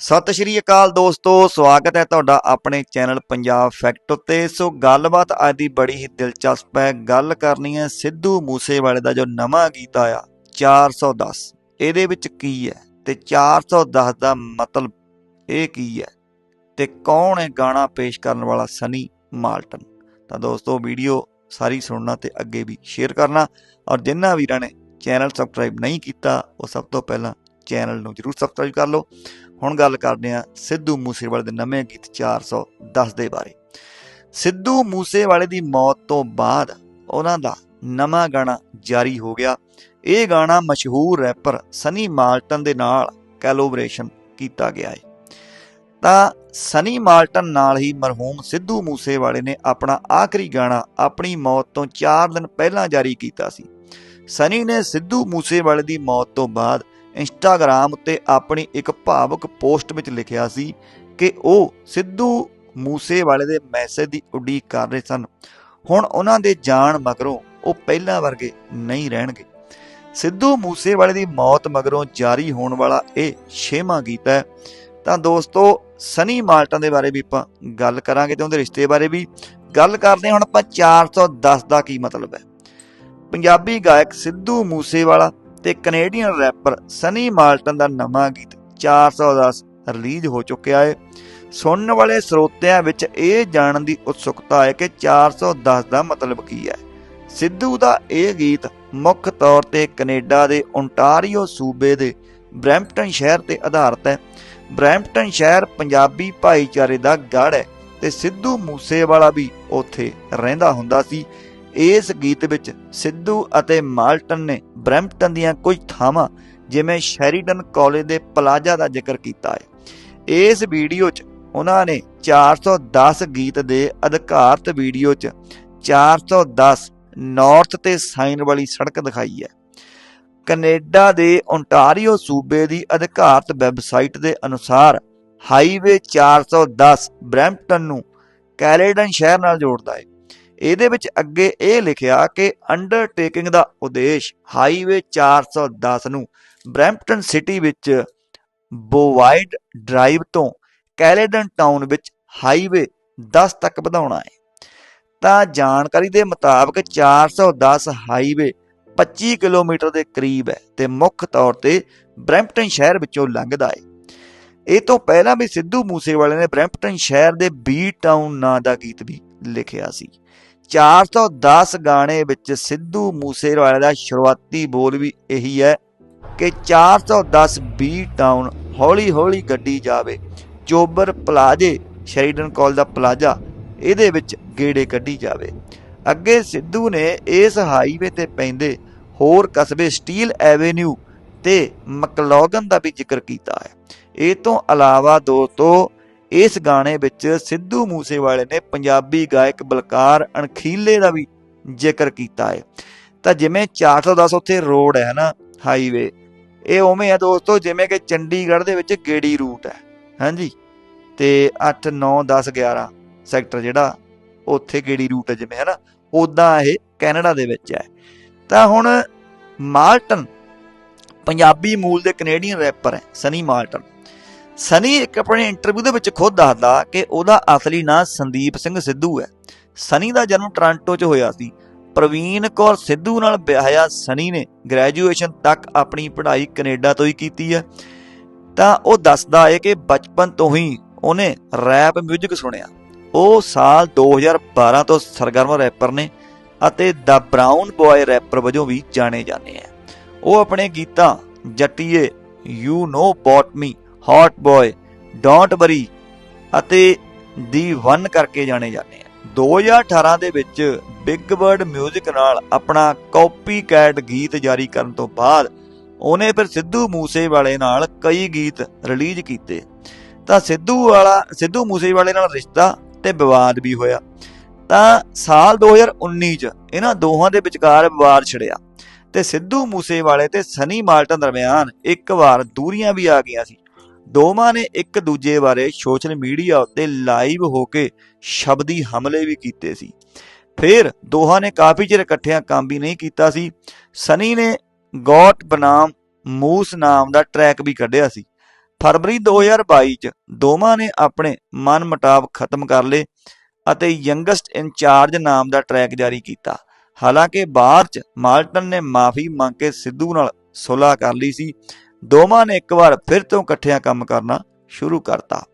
ਸਤਿ ਸ਼੍ਰੀ ਅਕਾਲ ਦੋਸਤੋ, ਸਵਾਗਤ ਹੈ ਤੁਹਾਡਾ ਆਪਣੇ ਚੈਨਲ ਪੰਜਾਬ ਫੈਕਟ ਉੱਤੇ। ਸੋ ਗੱਲਬਾਤ ਅੱਜ ਦੀ ਬੜੀ ਹੀ ਦਿਲਚਸਪ ਹੈ। ਗੱਲ ਕਰਨੀ ਹੈ ਸਿੱਧੂ ਮੂਸੇਵਾਲੇ ਦਾ ਜੋ ਨਵਾਂ ਗੀਤ ਆਇਆ 410 ਇਹਦੇ ਵਿੱਚ ਕੀ ਹੈ ਤੇ 410 ਦਾ ਮਤਲਬ ਇਹ ਕੀ ਹੈ ਤੇ ਕੌਣ ਹੈ ਗਾਣਾ ਪੇਸ਼ ਕਰਨ ਵਾਲਾ ਸਨੀ ਮਾਲਟਨ? ਤਾਂ ਦੋਸਤੋ, ਵੀਡੀਓ ਸਾਰੀ ਸੁਣਨਾ ਤੇ ਅੱਗੇ ਵੀ ਸ਼ੇਅਰ ਕਰਨਾ। ਔਰ ਜਿਨ੍ਹਾਂ ਵੀਰਾਂ ਨੇ ਚੈਨਲ ਸਬਸਕ੍ਰਾਈਬ ਨਹੀਂ ਕੀਤਾ, ਉਹ ਸਭ ਤੋਂ ਪਹਿਲਾਂ ਚੈਨਲ ਨੂੰ ਜਰੂਰ ਸਬਸਕ੍ਰਾਈਬ ਕਰ ਲਓ। ਹੁਣ ਗੱਲ ਕਰਦੇ ਹਾਂ ਸਿੱਧੂ ਮੂਸੇਵਾਲੇ ਦੇ ਨਵੇਂ ਗੀਤ 410 ਦੇ ਬਾਰੇ। ਸਿੱਧੂ ਮੂਸੇਵਾਲੇ ਦੀ ਮੌਤ ਤੋਂ ਬਾਅਦ ਉਹਨਾਂ ਦਾ ਨਵਾਂ ਗਾਣਾ ਜਾਰੀ ਹੋ ਗਿਆ। ਇਹ ਗਾਣਾ ਮਸ਼ਹੂਰ ਰੈਪਰ ਸਨੀ ਮਾਲਟਨ ਦੇ ਨਾਲ ਕੈਲੋਬਰੇਸ਼ਨ ਕੀਤਾ ਗਿਆ ਹੈ। ਤਾਂ ਸਨੀ ਮਾਲਟਨ ਨਾਲ ਹੀ ਮਰਹੂਮ ਸਿੱਧੂ ਮੂਸੇਵਾਲੇ ਨੇ ਆਪਣਾ ਆਖਰੀ ਗਾਣਾ ਆਪਣੀ ਮੌਤ ਤੋਂ 4 ਦਿਨ ਪਹਿਲਾਂ ਜਾਰੀ ਕੀਤਾ ਸੀ। ਸਨੀ ਨੇ ਸਿੱਧੂ ਮੂਸੇਵਾਲੇ ਦੀ ਮੌਤ ਤੋਂ ਬਾਅਦ ਇੰਸਟਾਗ੍ਰam ਉੱਤੇ ਆਪਣੀ ਇੱਕ ਭਾਵੁਕ ਪੋਸਟ ਵਿੱਚ ਲਿਖਿਆ ਸੀ ਕਿ ਉਹ ਸਿੱਧੂ ਮੂਸੇਵਾਲੇ ਦੇ ਮੈਸੇਜ ਦੀ ਉਡੀਕ ਕਰ ਰਹੇ ਸਨ। ਹੁਣ ਉਹਨਾਂ ਦੇ ਜਾਣ ਮਗਰੋਂ ਉਹ ਪਹਿਲਾਂ ਵਰਗੇ ਨਹੀਂ ਰਹਿਣਗੇ। ਸਿੱਧੂ ਮੂਸੇਵਾਲੇ ਦੀ ਮੌਤ ਮਗਰੋਂ ਜਾਰੀ ਹੋਣ ਵਾਲਾ ਇਹ ਛੇਵਾਂ ਗੀਤ ਹੈ। ਤਾਂ ਦੋਸਤੋ, ਸਨੀ ਮਾਲਟਨ ਦੇ ਬਾਰੇ ਵੀ ਆਪਾਂ ਗੱਲ ਕਰਾਂਗੇ ਤੇ ਉਹਦੇ ਰਿਸ਼ਤੇ ਬਾਰੇ ਵੀ ਗੱਲ ਕਰਦੇ ਹਾਂ। ਹੁਣ ਆਪਾਂ 410 ਦਾ ਕੀ ਮਤਲਬ ਹੈ? ਪੰਜਾਬੀ ਗਾਇਕ ਸਿੱਧੂ ਮੂਸੇਵਾਲਾ ਤੇ ਕੈਨੇਡੀਅਨ ਰੈਪਰ ਸਨੀ ਮਾਲਟਨ ਦਾ ਨਵਾਂ ਗੀਤ 410 ਰਿਲੀਜ਼ ਹੋ ਚੁੱਕਿਆ ਹੈ ਸੁਣਨ ਵਾਲੇ ਸਰੋਤਿਆਂ ਵਿੱਚ ਇਹ ਜਾਣਨ ਦੀ ਉਤਸੁਕਤਾ ਹੈ ਕਿ 410 ਦਾ ਮਤਲਬ ਕੀ ਹੈ। ਸਿੱਧੂ ਦਾ ਇਹ ਗੀਤ ਮੁੱਖ ਤੌਰ ਤੇ ਕੈਨੇਡਾ ਦੇ ਓਨਟਾਰੀਓ ਸੂਬੇ ਦੇ ਬਰੈਂਪਟਨ ਸ਼ਹਿਰ ਤੇ ਆਧਾਰਿਤ ਹੈ। ਬਰੈਂਪਟਨ ਸ਼ਹਿਰ ਪੰਜਾਬੀ ਭਾਈਚਾਰੇ ਦਾ ਗੜ੍ਹ ਹੈ ਤੇ ਸਿੱਧੂ ਮੂਸੇਵਾਲਾ ਵੀ ਉੱਥੇ ਰਹਿੰਦਾ ਹੁੰਦਾ ਸੀ। ਇਸ ਗੀਤ ਵਿੱਚ ਸਿੱਧੂ ਅਤੇ ਮਾਲਟਨ ਨੇ ਬਰੈਂਪਟਨ ਦੀਆਂ ਕੁਝ ਥਾਵਾਂ, ਜਿਵੇਂ ਸ਼ੈਰੀਡਨ ਕਾਲਜ ਦੇ ਪਲਾਜ਼ਾ ਦਾ ਜ਼ਿਕਰ ਕੀਤਾ ਹੈ। ਇਸ ਵੀਡੀਓ 'ਚ ਉਹਨਾਂ ਨੇ 410 ਗੀਤ ਦੇ ਅਧਿਕਾਰਤ ਵੀਡੀਓ 'ਚ 410 ਨਾਰਥ ਤੇ ਸਾਈਨ ਵਾਲੀ ਸੜਕ ਦਿਖਾਈ ਹੈ। ਕੈਨੇਡਾ ਦੇ ਓਨਟਾਰੀਓ ਸੂਬੇ ਦੀ ਅਧਿਕਾਰਤ ਵੈਬਸਾਈਟ ਦੇ ਅਨੁਸਾਰ ਹਾਈਵੇ 410 ਬਰੈਂਪਟਨ ਨੂੰ ਕੈਲੇਡਨ ਸ਼ਹਿਰ ਨਾਲ ਜੋੜਦਾ ਹੈ। ਇਹਦੇ ਵਿੱਚ ਅੱਗੇ ਇਹ ਲਿਖਿਆ ਕਿ ਅੰਡਰਟੇਕਿੰਗ ਦਾ ਉਦੇਸ਼ ਹਾਈਵੇ 410 ਨੂੰ ਬਰੈਂਪਟਨ ਸਿਟੀ ਵਿੱਚ ਬੋਵਾਈਡ ਡਰਾਈਵ ਤੋਂ ਕੈਲੇਡਨ ਟਾਊਨ ਵਿੱਚ ਹਾਈਵੇ 10 ਤੱਕ ਵਧਾਉਣਾ ਹੈ। ਤਾਂ ਜਾਣਕਾਰੀ ਦੇ ਮੁਤਾਬਕ 410 ਹਾਈਵੇ 25 ਕਿਲੋਮੀਟਰ ਦੇ ਕਰੀਬ ਹੈ ਤੇ ਮੁੱਖ ਤੌਰ ਤੇ ਬਰੈਂਪਟਨ ਸ਼ਹਿਰ ਵਿੱਚੋਂ ਲੰਘਦਾ ਹੈ। ਇਹ ਤੋਂ ਪਹਿਲਾਂ ਵੀ ਸਿੱਧੂ ਮੂਸੇਵਾਲੇ ਨੇ ਬਰੈਂਪਟਨ ਸ਼ਹਿਰ ਦੇ ਬੀ ਟਾਊਨ ਨਾਂ ਦਾ ਗੀਤ ਵੀ ਲਿਖਿਆ ਸੀ। 410 ਗਾਣੇ ਵਿੱਚ ਸਿੱਧੂ ਮੂਸੇਵਾਲੇ ਦਾ ਸ਼ੁਰੂਆਤੀ ਬੋਲ ਵੀ ਇਹੀ ਹੈ ਕਿ 410 ਬੀ ਟਾਊਨ ਹੌਲੀ ਹੌਲੀ ਗੱਡੀ ਜਾਵੇ। ਚੋਬਰ ਪਲਾਜੇ, ਸ਼ੈਰੀਡਨ ਕਾਲ ਦਾ ਪਲਾਜ਼ਾ, ਇਹਦੇ ਵਿੱਚ ਗੇੜੇ ਕੱਢੀ ਜਾਵੇ। ਅੱਗੇ ਸਿੱਧੂ ਨੇ ਇਸ ਹਾਈਵੇ ਤੇ ਪੈਂਦੇ ਹੋਰ ਕਸਬੇ ਸਟੀਲ ਐਵੇਨਿਊ ਤੇ ਮਕਲੌਗਨ ਦਾ ਵੀ ਜ਼ਿਕਰ ਕੀਤਾ ਹੈ। ਇਹ ਤੋਂ ਇਲਾਵਾ ਦੋਸਤੋ ਇਸ ਗਾਣੇ ਵਿੱਚ ਸਿੱਧੂ ਮੂਸੇਵਾਲੇ ਨੇ ਪੰਜਾਬੀ ਗਾਇਕ ਬਲਕਾਰ ਅਣਖੀਲੇ ਦਾ ਵੀ ਜ਼ਿਕਰ ਕੀਤਾ ਹੈ। ਤਾਂ ਜਿਵੇਂ 410 ਉੱਥੇ ਰੋਡ ਹੈ ਨਾ ਹਾਈਵੇ ਇਹ ਉਵੇਂ ਹੈ ਦੋਸਤੋ, ਜਿਵੇਂ ਕਿ ਚੰਡੀਗੜ੍ਹ ਦੇ ਵਿੱਚ ਗੇੜੀ ਰੂਟ ਹੈ। ਹਾਂਜੀ? ਤੇ 8 9 10 11 ਸੈਕਟਰ ਜਿਹੜਾ, ਉੱਥੇ ਗੇੜੀ ਰੂਟ ਹੈ ਜਿਵੇਂ ਹੈ ਨਾ ਉਦਾਂ ਇਹ ਕੈਨੇਡਾ ਦੇ ਵਿੱਚ ਹੈ। ਤਾਂ ਹੁਣ ਮਾਲਟਨ, ਪੰਜਾਬੀ ਮੂਲ ਦੇ ਕੈਨੇਡੀਅਨ ਰੈਪਰ ਹੈ ਸਨੀ ਮਾਲਟਨ ਸਨੀ ਇੱਕ ਆਪਣੇ ਇੰਟਰਵਿਊ ਦੇ ਵਿੱਚ ਖੁਦ ਦੱਸਦਾ ਕਿ ਉਹਦਾ ਅਸਲੀ ਨਾਂ ਸੰਦੀਪ ਸਿੰਘ ਸਿੱਧੂ ਹੈ। ਸਨੀ ਦਾ ਜਨਮ ਟ੍ਰਾਂਟੋ 'ਚ ਹੋਇਆ ਸੀ। ਪ੍ਰਵੀਨ ਕੌਰ ਸਿੱਧੂ ਨਾਲ ਵਿਆਹਿਆ ਸਨੀ ਨੇ ਗ੍ਰੈਜੂਏਸ਼ਨ ਤੱਕ ਆਪਣੀ ਪੜ੍ਹਾਈ ਕੈਨੇਡਾ ਤੋਂ ਹੀ ਕੀਤੀ ਹੈ। ਤਾਂ ਉਹ ਦੱਸਦਾ ਹੈ ਕਿ ਬਚਪਨ ਤੋਂ ਹੀ ਉਹਨੇ ਰੈਪ ਮਿਊਜ਼ਿਕ ਸੁਣਿਆ। ਉਹ ਸਾਲ 2012 ਤੋਂ ਸਰਗਰਮ ਰੈਪਰ ਨੇ ਅਤੇ ਦਾ ਬ੍ਰਾਊਨ ਬॉय ਰੈਪਰ ਵਜੋਂ ਵੀ ਜਾਣੇ ਜਾਂਦੇ ਆ ਉਹ ਆਪਣੇ ਗੀਤਾਂ ਜੱਟੀਏ you know bout me hot boy don't worry ਅਤੇ ਦੀ ਵਨ ਕਰਕੇ ਜਾਣੇ ਜਾਂਦੇ ਆ। 2018 ਦੇ ਵਿੱਚ ਬਿਗ ਬਰਡ 뮤직 ਨਾਲ ਆਪਣਾ ਕਾਪੀ ਕੈਟ ਗੀਤ ਜਾਰੀ ਕਰਨ ਤੋਂ ਬਾਅਦ ਉਹਨੇ ਫਿਰ ਸਿੱਧੂ ਮੂਸੇਵਾਲੇ ਨਾਲ ਕਈ ਗੀਤ ਰਿਲੀਜ਼ ਕੀਤੇ। ਤਾਂ ਸਿੱਧੂ ਵਾਲਾ, ਸਿੱਧੂ ਮੂਸੇਵਾਲੇ ਨਾਲ ਰਿਸ਼ਤਾ ਤੇ ਵਿਵਾਦ ਵੀ ਹੋਇਆ। ਤਾਂ ਸਾਲ 2019 ਚ ਇਹਨਾਂ ਦੋਹਾਂ ਦੇ ਵਿਚਕਾਰ ਵਿਵਾਦ ਛਿੜਿਆ ਤੇ ਸਿੱਧੂ ਮੂਸੇਵਾਲੇ ਤੇ ਸਨੀ ਮਾਲਟਨ ਦਰਮਿਆਨ ਇੱਕ ਵਾਰ ਦੂਰੀਆਂ ਵੀ ਆ ਗਈਆਂ ਸੀ। ਦੋਵਾਂ ਨੇ ਇੱਕ ਦੂਜੇ ਬਾਰੇ ਸੋਸ਼ਲ ਮੀਡੀਆ ਉੱਤੇ ਲਾਈਵ ਹੋ ਕੇ ਸ਼ਬਦੀ ਹਮਲੇ ਵੀ ਕੀਤੇ ਸੀ। ਫਿਰ ਦੋਹਾਂ ਨੇ ਕਾਫੀ ਚਿਰ ਇਕੱਠਿਆਂ ਕੰਮ ਵੀ ਨਹੀਂ ਕੀਤਾ ਸੀ। ਸਨੀ ਨੇ ਗੋਟ ਬਨਾਮ ਮੂਸ ਨਾਮ ਦਾ ਟਰੈਕ ਵੀ ਕੱਢਿਆ ਸੀ। ਫਰਵਰੀ 2022 ਚ ਦੋਵਾਂ ਨੇ ਆਪਣੇ ਮਨ ਮਟਾਵ ਖਤਮ ਕਰ ਲਏ ਅਤੇ ਯੰਗਸਟ ਇੰਚਾਰਜ ਨਾਮ ਦਾ ਟਰੈਕ ਜਾਰੀ ਕੀਤਾ। ਹਾਲਾਂਕਿ ਬਾਅਦ ਚ ਮਾਲਟਨ ਨੇ ਮਾਫੀ ਮੰਗ ਕੇ ਸਿੱਧੂ ਨਾਲ ਸੁਲ੍ਹਾ ਕਰ ਲਈ ਸੀ। ਦੋਵਾਂ ਨੇ ਇੱਕ ਵਾਰ ਫਿਰ ਤੋਂ ਇਕੱਠਿਆਂ ਕੰਮ ਕਰਨਾ ਸ਼ੁਰੂ ਕਰਤਾ।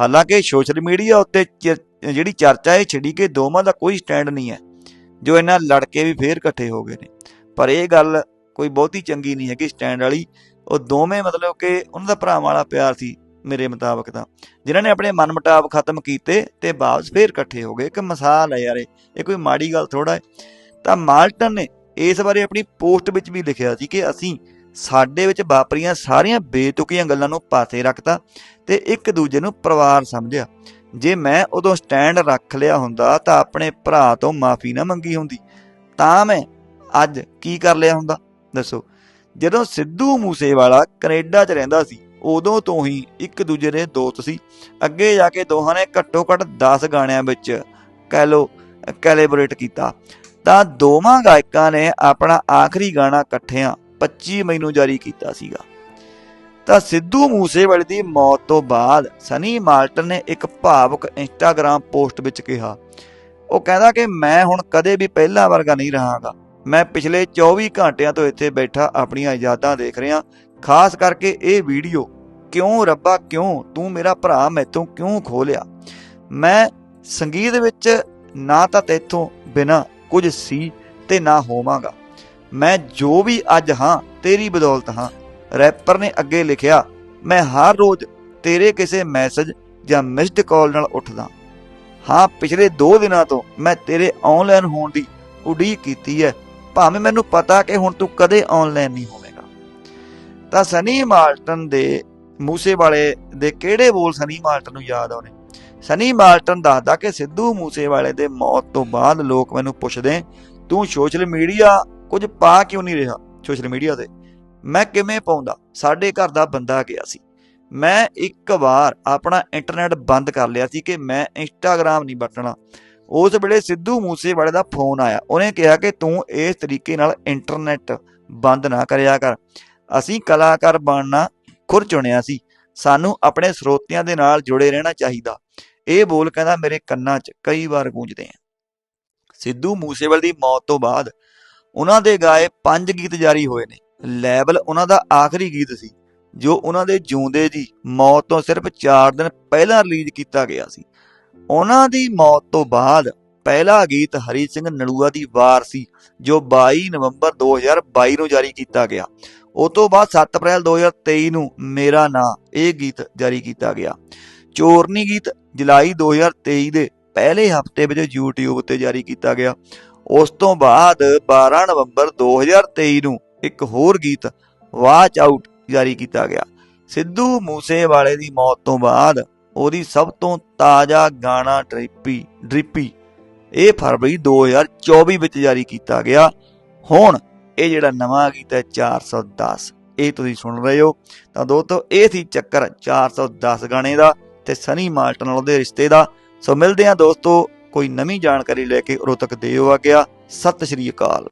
ਹਾਲਾਂਕਿ ਸੋਸ਼ਲ ਮੀਡੀਆ ਉੱਤੇ ਚ- ਜਿਹੜੀ ਚਰਚਾ ਇਹ ਛਿੜੀ ਕਿ ਦੋਵਾਂ ਦਾ ਕੋਈ ਸਟੈਂਡ ਨਹੀਂ ਹੈ, ਜੋ ਇਹਨਾਂ ਲੜ ਕੇ ਵੀ ਫੇਰ ਇਕੱਠੇ ਹੋ ਗਏ ਨੇ। ਪਰ ਇਹ ਗੱਲ ਕੋਈ ਬਹੁਤੀ ਚੰਗੀ ਨਹੀਂ ਹੈਗੀ ਸਟੈਂਡ ਵਾਲੀ। ਉਹ ਦੋਵੇਂ ਮਤਲਬ ਕਿ ਉਹਨਾਂ ਦਾ ਭਰਾਵਾਂ ਵਾਲਾ ਪਿਆਰ ਸੀ ਮੇਰੇ ਮੁਤਾਬਕ ਤਾਂ। ਜਿਨ੍ਹਾਂ ਨੇ ਆਪਣੇ ਮਨ ਮਨਮਟਾਵ ਖਤਮ ਕੀਤੇ ਤੇ ਵਾਪਸ ਫੇਰ ਇਕੱਠੇ ਹੋ ਗਏ। ਇੱਕ ਮਿਸਾਲ ਹੈ ਯਾਰ ਇਹ ਇਹ ਕੋਈ ਮਾੜੀ ਗੱਲ ਥੋੜਾ ਹੈ। ਤਾਂ ਮਾਲਟਨ ਨੇ ਇਸ ਬਾਰੇ ਆਪਣੀ ਪੋਸਟ ਵਿੱਚ ਵੀ ਲਿਖਿਆ ਸੀ ਕਿ ਅਸੀਂ ਸਾਡੇ ਵਿੱਚ ਵਾਪਰੀਆਂ ਸਾਰੀਆਂ ਬੇਤੁਕੀਆਂ ਗੱਲਾਂ ਨੂੰ ਪਾਸੇ ਰੱਖਤਾ ਤੇ ਇੱਕ ਦੂਜੇ ਨੂੰ ਪਰਿਵਾਰ ਸਮਝਿਆ। ਜੇ ਮੈਂ ਉਦੋਂ ਸਟੈਂਡ ਰੱਖ ਲਿਆ ਹੁੰਦਾ ਤਾਂ ਆਪਣੇ ਭਰਾ ਤੋਂ ਮਾਫੀ ਨਾ ਮੰਗੀ ਹੁੰਦੀ। ਤਾਂ ਮੈਂ ਅੱਜ ਕੀ ਕਰ ਲਿਆ ਹੁੰਦਾ? ਦੱਸੋ। ਜਦੋਂ ਸਿੱਧੂ ਮੂਸੇਵਾਲਾ ਕੈਨੇਡਾ 'ਚ ਰਹਿੰਦਾ ਸੀ, ਉਦੋਂ ਤੋਂ ਹੀ ਇੱਕ ਦੂਜੇ ਦੇ ਦੋਸਤ ਸੀ। ਅੱਗੇ ਜਾ ਕੇ ਦੋਹਾਂ ਨੇ ਘੱਟੋ ਘੱਟ 10 ਗਾਣਿਆਂ ਵਿੱਚ ਕੈਲੋ, ਕੈਲੀਬ੍ਰੇਟ ਕੀਤਾ। ਤਾਂ ਦੋਵਾਂ ਗਾਇਕਾਂ ਨੇ ਆਪਣਾ ਆਖਰੀ ਗਾਣਾ ਇਕੱਠਿਆਂ 25 ਮਈ ਨੂੰ ਜਾਰੀ ਕੀਤਾ ਸੀਗਾ। ਤਾਂ ਸਿੱਧੂ ਮੂਸੇਵਾਲੇ ਦੀ ਮੌਤ ਤੋਂ ਬਾਅਦ ਸਨੀ ਮਾਲਟਨ ਨੇ ਇੱਕ ਭਾਵੁਕ ਇੰਸਟਾਗ੍ਰam ਪੋਸਟ ਵਿੱਚ ਕਿਹਾ, ਉਹ ਕਹਿੰਦਾ ਕਿ ਮੈਂ ਹੁਣ ਕਦੇ ਵੀ ਪਹਿਲਾਂ ਵਰਗਾ ਨਹੀਂ ਰਹਾਂਗਾ। ਮੈਂ ਪਿਛਲੇ 24 ਘੰਟਿਆਂ ਤੋਂ ਇੱਥੇ ਬੈਠਾ ਆਪਣੀਆਂ ਯਾਦਾਂ ਦੇਖ ਰਿਹਾ, ਖਾਸ ਕਰਕੇ ਇਹ ਵੀਡੀਓ, ਕਿਉਂ ਰੱਬਾ, ਕਿਉਂ? ਤੂੰ ਮੇਰਾ ਭਰਾ ਮੈਥੋਂ ਕਿਉਂ ਖੋ ਲਿਆ ਮੈਂ ਸੰਗੀਤ ਵਿੱਚ ਨਾ ਤਾਂ ਤੇਥੋਂ ਬਿਨਾ ਕੁਝ ਸੀ ਤੇ ਨਾ ਹੋਵਾਂਗਾ। ਮੈਂ ਜੋ ਵੀ ਅੱਜ ਹਾਂ, ਤੇਰੀ ਬਦੌਲਤ ਹਾਂ। ਰੈਪਰ ਨੇ ਅੱਗੇ ਲਿਖਿਆ, ਮੈਂ ਹਰ ਰੋਜ਼ ਤੇਰੇ ਕਿਸੇ ਮੈਸੇਜ ਜਾਂ ਮਿਸਡ ਕਾਲ ਨਾਲ ਉੱਠਦਾ। ਹਾਂ, ਪਿਛਲੇ 2 ਦਿਨਾਂ ਤੋਂ ਮੈਂ ਤੇਰੇ ਆਨਲਾਈਨ ਹੋਣ ਦੀ ਉਡੀਕ ਕੀਤੀ ਹੈ। ਭਾਵੇਂ ਮੈਨੂੰ ਪਤਾ ਕਿ ਹੁਣ ਤੂੰ ਕਦੇ ਆਨਲਾਈਨ ਨਹੀਂ ਹੋਵੇਗਾ। ਤਾਂ ਸਨੀ ਮਾਲਟਨ ਦੇ ਮੂਸੇਵਾਲੇ ਦੇ ਕਿਹੜੇ ਬੋਲ ਸਨੀ ਮਾਲਟਨ ਨੂੰ ਯਾਦ ਆਉਣੇ? ਸਨੀ ਮਾਲਟਨ ਦੱਸਦਾ ਕਿ ਸਿੱਧੂ ਮੂਸੇਵਾਲੇ ਦੇ ਮੌਤ ਤੋਂ ਬਾਅਦ ਲੋਕ ਮੈਨੂੰ ਪੁੱਛਦੇ, ਤੂੰ ਸੋਸ਼ਲ ਮੀਡੀਆ ਕੁਝ ਪਾ ਕਿਉਂ ਨਹੀਂ ਰਿਹਾ ਸੋਸ਼ਲ ਮੀਡੀਆ ਤੇ? ਮੈਂ ਕਿਵੇਂ ਪਾਉਂਦਾ? ਸਾਡੇ ਘਰ ਦਾ ਬੰਦਾ ਗਿਆ ਸੀ। ਮੈਂ ਇੱਕ ਵਾਰ ਆਪਣਾ ਇੰਟਰਨੈਟ ਬੰਦ ਕਰ ਲਿਆ ਸੀ ਕਿ ਮੈਂ ਇੰਸਟਾਗ੍ਰam ਨਹੀਂ ਵਰਤਣਾ। ਉਸ ਵੇਲੇ ਸਿੱਧੂ ਮੂਸੇਵਾਲੇ ਦਾ ਫੋਨ ਆਇਆ। ਉਹਨੇ ਕਿਹਾ ਕਿ ਤੂੰ ਇਸ ਤਰੀਕੇ ਨਾਲ ਇੰਟਰਨੈਟ ਬੰਦ ਨਾ ਕਰਿਆ ਕਰ। ਅਸੀਂ ਕਲਾਕਾਰ ਬਣਨਾ ਖੁਰ ਚੁਣਿਆ ਸੀ। ਸਾਨੂੰ ਆਪਣੇ ਸਰੋਤਿਆਂ ਦੇ ਨਾਲ ਜੁੜੇ ਰਹਿਣਾ ਚਾਹੀਦਾ। ਇਹ ਬੋਲ ਕਹਿੰਦਾ ਮੇਰੇ ਕੰਨਾਂ 'ਚ ਕਈ ਵਾਰ ਗੂੰਜਦੇ ਆ। ਸਿੱਧੂ ਮੂਸੇਵਾਲੇ ਦੀ ਮੌਤ ਤੋਂ ਬਾਅਦ ਉਹਨਾਂ ਦੇ ਗਾਏ ਪੰਜ ਗੀਤ ਜਾਰੀ ਹੋਏ ਨੇ। ਲੈਵਲ ਉਹਨਾਂ ਦਾ ਆਖਰੀ ਗੀਤ ਸੀ, ਜੋ ਉਹਨਾਂ ਦੇ ਜਿਉਂਦੇ ਦੀ ਮੌਤ ਤੋਂ ਸਿਰਫ 4 ਦਿਨ ਪਹਿਲਾਂ ਰਿਲੀਜ਼ ਕੀਤਾ ਗਿਆ ਸੀ। ਉਹਨਾਂ ਦੀ ਮੌਤ ਤੋਂ ਬਾਅਦ ਪਹਿਲਾ ਗੀਤ ਹਰੀ ਸਿੰਘ ਨਲੂਆ ਦੀ ਵਾਰ ਸੀ, ਜੋ 22 ਨਵੰਬਰ 2022 ਨੂੰ ਜਾਰੀ ਕੀਤਾ ਗਿਆ। ਉਸ ਤੋਂ ਬਾਅਦ 7 ਅਪ੍ਰੈਲ 2023 ਨੂੰ ਮੇਰਾ ਨਾਂ ਇਹ ਗੀਤ ਜਾਰੀ ਕੀਤਾ ਗਿਆ। ਚੋਰਨੀ ਗੀਤ ਜੁਲਾਈ 2023 ਦੇ ਪਹਿਲੇ ਹਫ਼ਤੇ ਵਿੱਚ YouTube ਉੱਤੇ ਜਾਰੀ ਕੀਤਾ ਗਿਆ। ਉਸ ਤੋਂ ਬਾਅਦ 12 ਨਵੰਬਰ 2023 ਨੂੰ ਇੱਕ ਹੋਰ ਗੀਤ ਵਾਚ ਆਊਟ ਜਾਰੀ ਕੀਤਾ ਗਿਆ। ਸਿੱਧੂ ਮੂਸੇਵਾਲੇ ਦੀ ਮੌਤ ਤੋਂ ਬਾਅਦ ਉਹਦੀ ਸਭ ਤੋਂ ਤਾਜ਼ਾ ਗਾਣਾ ਡ੍ਰਿਪੀ ਡ੍ਰਿਪੀ, ਇਹ ਫਰਵਰੀ 2024 ਵਿੱਚ ਜਾਰੀ ਕੀਤਾ ਗਿਆ। ਹੁਣ ਇਹ ਜਿਹੜਾ ਨਵਾਂ ਗੀਤ ਹੈ 410 ਇਹ ਤੁਸੀਂ ਸੁਣ ਰਹੇ ਹੋ। ਤਾਂ ਦੋਸਤੋ, ਇਹ ਸੀ ਚੱਕਰ 410 ਗਾਣੇ ਦਾ ਤੇ ਸਨੀ ਮਾਲਟਨ ਨਾਲ ਉਹਦੇ ਰਿਸ਼ਤੇ ਦਾ। ਸੋ ਮਿਲਦੇ ਹਾਂ ਦੋਸਤੋ ਕੋਈ ਨਵੀਂ ਜਾਣਕਾਰੀ ਲੈ ਕੇ ਉਦੋਂ ਤੱਕ ਦਿਓ ਆ ਗਿਆ। ਸਤਿ ਸ਼੍ਰੀ ਅਕਾਲ।